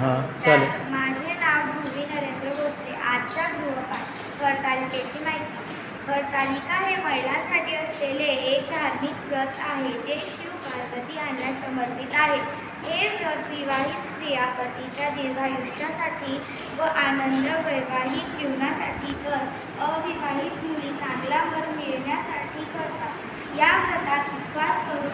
हां चालेल. माझे नाव ध्रुवी नरेंद्र भोसले. आजच्या गृहपाठ हरतालिकेची माहिती. हरतालिका हे महिलांसाठी असलेले एक धार्मिक व्रत आहे जे शिव पार्वती यांना समर्पित आहे. हे व्रत विवाहित स्त्रिया पतीच्या दीर्घायुष्यासाठी व आनंद वैवाहिक जीवनासाठी तर अविवाहित मुली चांगला वर मिळण्यासाठी करतात. या व्रतात उपवास करून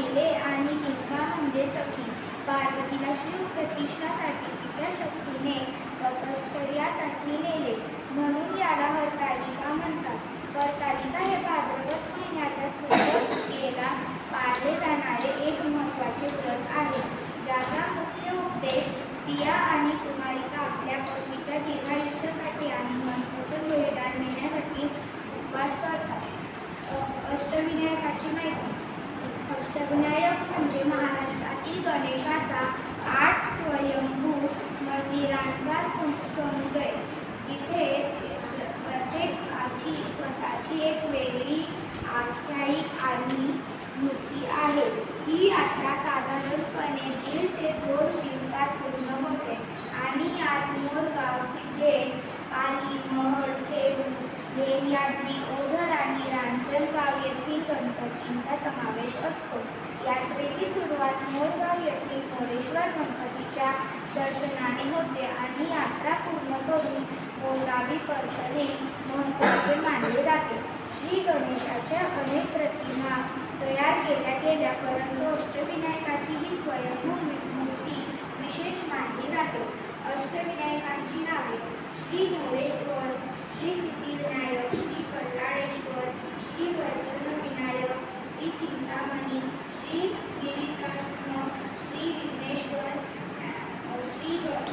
पहिले आणि किंवा म्हणजे सखी. पार्वतीला शिव प्रतिष्ठासाठी तिच्या शक्तीने तपश्चर्यासाठी नेले. म्हणून याला हरतालिका म्हणतात. हरतालिका हे भाद्रपद महिन्याच्या सुरुवातीला पाळले जाणारे एक महत्त्वाचे व्रत आहे ज्याचा मुख्य उद्देश प्रिया आणि कुमारिका आपल्या पतीच्या दीर्घायुष्यासाठी आणि मनपसंत बलिदान मिळण्यासाठी उपवास करतात. अष्टविनायकाची माहिती. अष्टविनायक म्हणजे महाराष्ट्रातील गणेशाचा आठ स्वयंभू मंदिरांचा समुदय जिथे प्रत्येकाची स्वतःची एक वेगळी आख्यायिक आणि मूर्ती आहे. ही यात्रा साधारणपणे दीड ते दोन दिवस पूर्ण होते आणि यात मोरगाव सिद्धेड पाली महड थेऊर लेण्याद्री ओझर आणि रांजणगाव येथील गणपतींचा समावेश असतो. यात्रेची सुरुवात मोरगाव येथील मोरेश्वर गणपतीच्या दर्शनाने होते आणि यात्रा पूर्ण करून मोरगावी परतणे महत्त्वाचे मानले जाते. श्री गणेशाच्या अनेक प्रतिमा तयार केल्या गेल्या परंतु अष्टविनायकाची ही स्वयंभू मूर्ती विशेष मानली जाते. अष्टविनायकांची नावे श्री मोरेश्वर श्री सिद्धिविनायक श्री कल्लाळेश्वर श्री वर्धन विनायक श्री चिंतामणी श्री गिरिकाष्ण श्री विघ्नेश्वर अ, श्री ग-